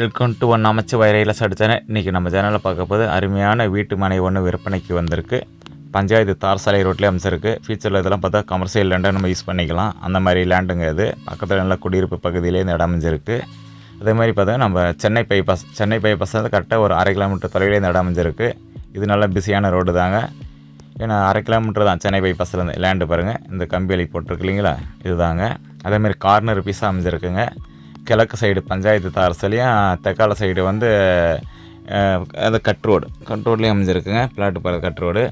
Welcome to one அமைச்சு வயரையில் channel இன்றைக்கி நம்ம சேனலில் பார்க்க போது அருமையான வீட்டு மனை ஒன்று விற்பனைக்கு வந்திருக்கு. பஞ்சாயத்து தார் சாலை ரோட்லேயே அமைச்சிருக்கு ஃபியூச்சரில் இதெல்லாம் பார்த்தா கமர்ஷியல் லேண்டை நம்ம யூஸ் பண்ணிக்கலாம். அந்த மாதிரி லேண்டுங்க இது. பக்கத்தில் நல்ல குடியிருப்பு பகுதியிலே இந்த இடம் அமைஞ்சிருக்கு. அதே மாதிரி பார்த்தா நம்ம சென்னை பைபாஸ் சென்னை பைபாஸ் வந்து கரெக்டாக ஒரு அரை கிலோமீட்டர் தொலைவில் இந்த இடம் அமைஞ்சிருக்கு. இது நல்ல பிஸியான ரோடு தாங்க. ஏன்னா அரை கிலோமீட்டர் தான் சென்னை பைபாஸ்லேருந்து லேண்டு பாருங்கள் இந்த கம்பி அலி போட்டிருக்கு இல்லைங்களா? இதுதாங்க. அதேமாதிரி கார்னர் பீஸாக அமைஞ்சிருக்குங்க. கிழக்கு சைடு பஞ்சாயத்து தாரசிலையும் தெற்கால சைடு வந்து அது கட் ரோடு. கட் ரோட்லேயும் அமைஞ்சிருக்குங்க. பிளாட்டு போகிற கட் ரோடு.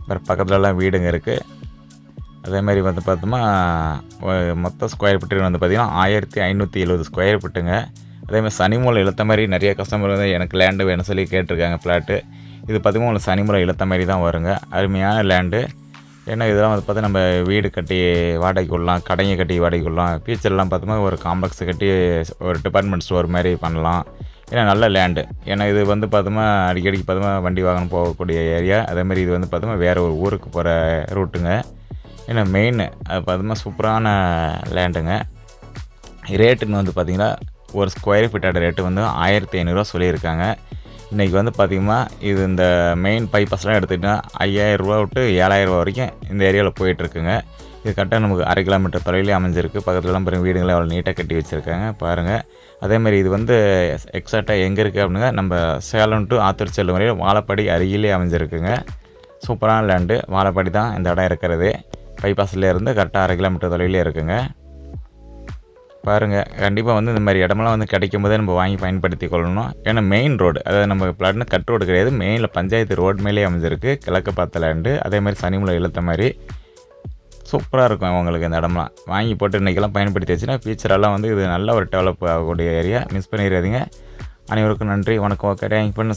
அப்புறம் பக்கத்துலலாம் வீடுங்க இருக்குது அதேமாதிரி வந்து பார்த்தோம்னா மொத்த ஸ்கொயர் ஃபீட்டு வந்து பார்த்திங்கன்னா ஆயிரத்தி ஐநூற்றி எழுபது ஸ்கொயர் ஃபீட்டுங்க அதேமாதிரி சனிமூலை இழுத்த மாதிரி நிறைய கஸ்டமர் வந்து எனக்கு லேண்டு வேணும் சொல்லி கேட்டிருக்காங்க ஃப்ளாட்டு இது பார்த்திங்கன்னா உங்களுக்கு சனிமூலை இழுத்த மாதிரி தான் வருங்க. அருமையான லேண்டு ஏன்னா இதெல்லாம் வந்து பார்த்தா நம்ம வீடு கட்டி வாடகைக்கு விடலாம் கடையை கட்டி வாடகைக்கு விடலாம் ஃபியூச்சர்லாம் பார்த்தோம்னா ஒரு காம்ப்ளெக்ஸ் கட்டி ஒரு டிபார்ட்மெண்ட் ஸ்டோர் மாதிரி பண்ணலாம். ஏன்னா நல்ல லேண்டு ஏன்னா இது வந்து பார்த்தோம்னா அடிக்கடிக்கு பார்த்தோமா வண்டி வாகனம் போகக்கூடிய ஏரியா அதேமாதிரி இது வந்து பார்த்தோம்னா வேறு ஒரு ஊருக்கு போகிற ரூட்டுங்க ஏன்னா மெயின் அது பார்த்தோமா சூப்பரான லேண்டுங்க ரேட்டுன்னு வந்து பார்த்திங்கன்னா ஒரு ஸ்கொயர் ஃபீட்டோட ரேட்டு வந்து ஆயிரத்தி ஐநூறுரூவா சொல்லியிருக்காங்க. இன்றைக்கி வந்து பார்த்திங்கன்னா இது இந்த மெயின் பைபாஸ்லாம் எடுத்துக்கிட்டா ஐயாயிரரூபா விட்டு ஏழாயிரரூபா வரைக்கும் இந்த ஏரியாவில் போயிட்டுருக்குங்க இது கரெக்டாக நமக்கு அரை கிலோமீட்டர் தொலைவிலே அமைஞ்சிருக்கு. பக்கத்துலலாம் பாருங்க வீடுகளை அவ்வளோ நீட்டாக கட்டி வச்சுருக்காங்க பாருங்கள் அதேமாதிரி இது வந்து எக்ஸாக்டாக எங்கே இருக்குது அப்படின்னா நம்ம சேலம் டு ஆத்தூர் செல்லும் வரையும் வாழப்பாடி அருகிலே அமைஞ்சிருக்குங்க. சூப்பரான லேண்டு வாழப்பாடி தான் இந்த இடம் இருக்கிறது. பைபாஸ்லேருந்து கரெக்டாக அரை கிலோமீட்டர் தொலைவிலே இருக்குங்க. பாருங்கள் கண்டிப்பாக வந்து இந்த மாதிரி இடமெல்லாம் வந்து கிடைக்கும் போதே நம்ம வாங்கி பயன்படுத்தி கொள்ளணும். ஏன்னா மெயின் ரோடு அதாவது நம்ம பிளாட்னு கட் ரோடு கிடையாது. மெயினில் பஞ்சாயத்து ரோடு மேலே அமைஞ்சிருக்கு. கிழக்கு பார்த்த லேண்டு அதே மாதிரி சனிமலை இழுத்த மாதிரி. சூப்பராக இருக்கும் அவங்களுக்கு இந்த இடம்லாம். வாங்கி போட்டு இன்றைக்கெல்லாம் பயன்படுத்தி வச்சுன்னா ஃபியூச்சரெல்லாம் வந்து இது நல்ல ஒரு டெவலப் ஆகக்கூடிய ஏரியா மிஸ் பண்ணிடாதீங்க. அனைவருக்கும் நன்றி வணக்கம் ஓகே. தேங்க் பண்ணு